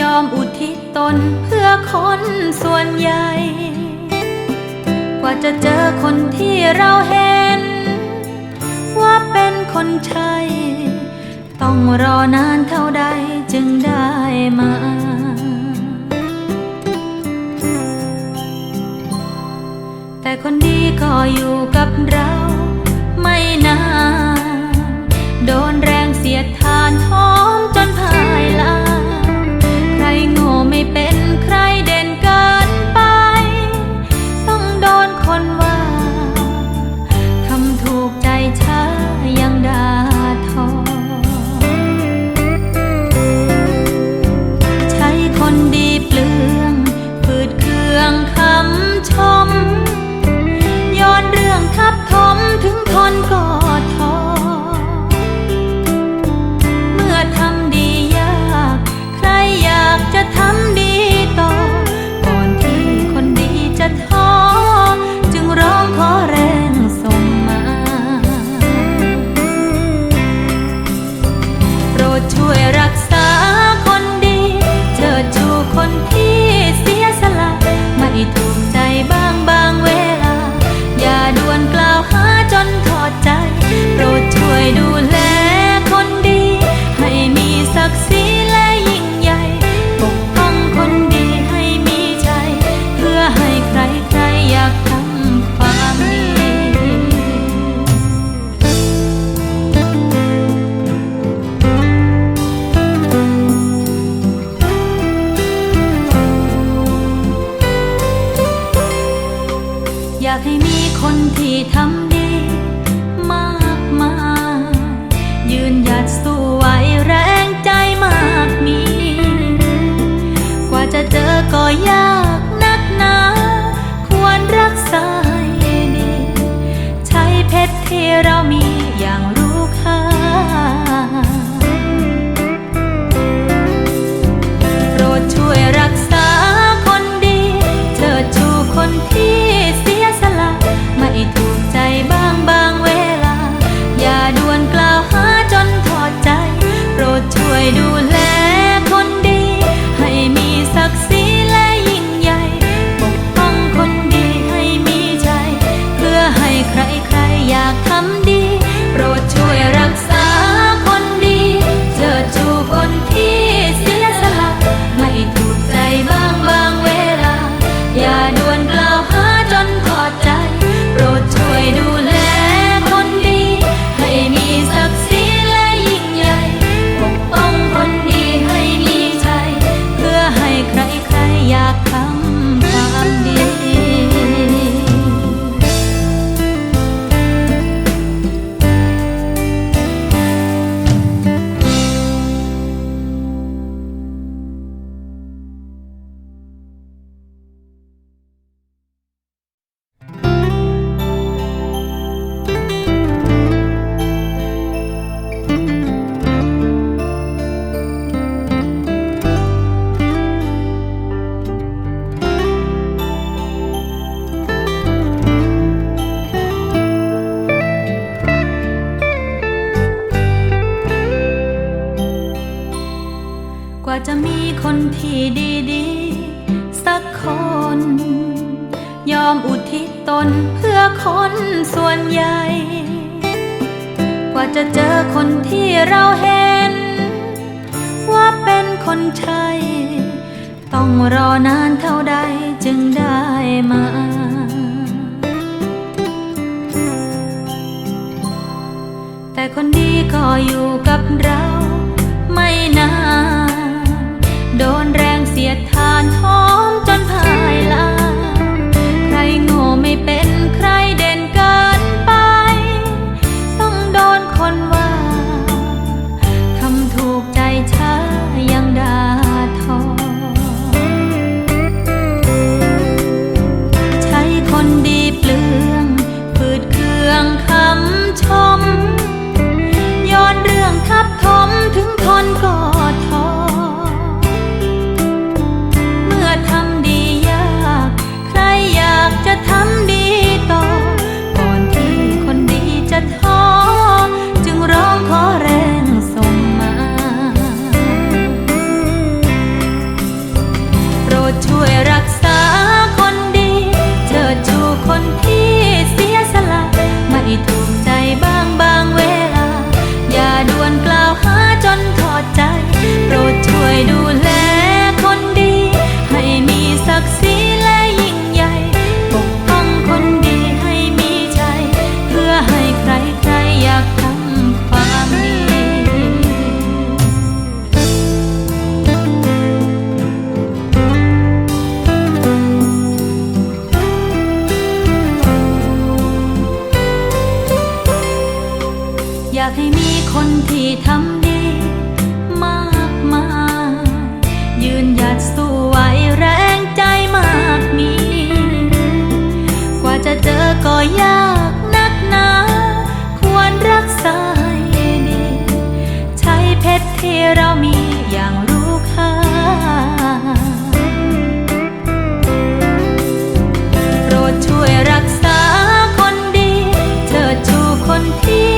ยอมอุทิศตนเพื่อคนส่วนใหญ่ กว่าจะเจอคนที่เราเห็น ว่าเป็นคนใช่ ต้องรอนานเท่าใดจึงได้มา โง่ไม่เป็นากให้มีคนที่ทำ đuôn lao ที่ดีๆ สักคน ยอมอุทิศตนเพื่อคนส่วนใหญ่ กว่าจะเจอคนที่เราเห็น ว่าเป็นคนใช่ ต้องรอนานเท่าใดจึงได้มาแต่คนดีก็อยู่กับเราากให้มีคนที่ทำดีมากมายยืนหยัดสู้ไหวแรงใจมากมี กว่าจะเจอก็ยากนักหนา ควรรักษาให้ดี ใช้เพชรที่เรามีอย่างรู้ค่าโปรดช่วยรักษาคนดี เธอชูคนที่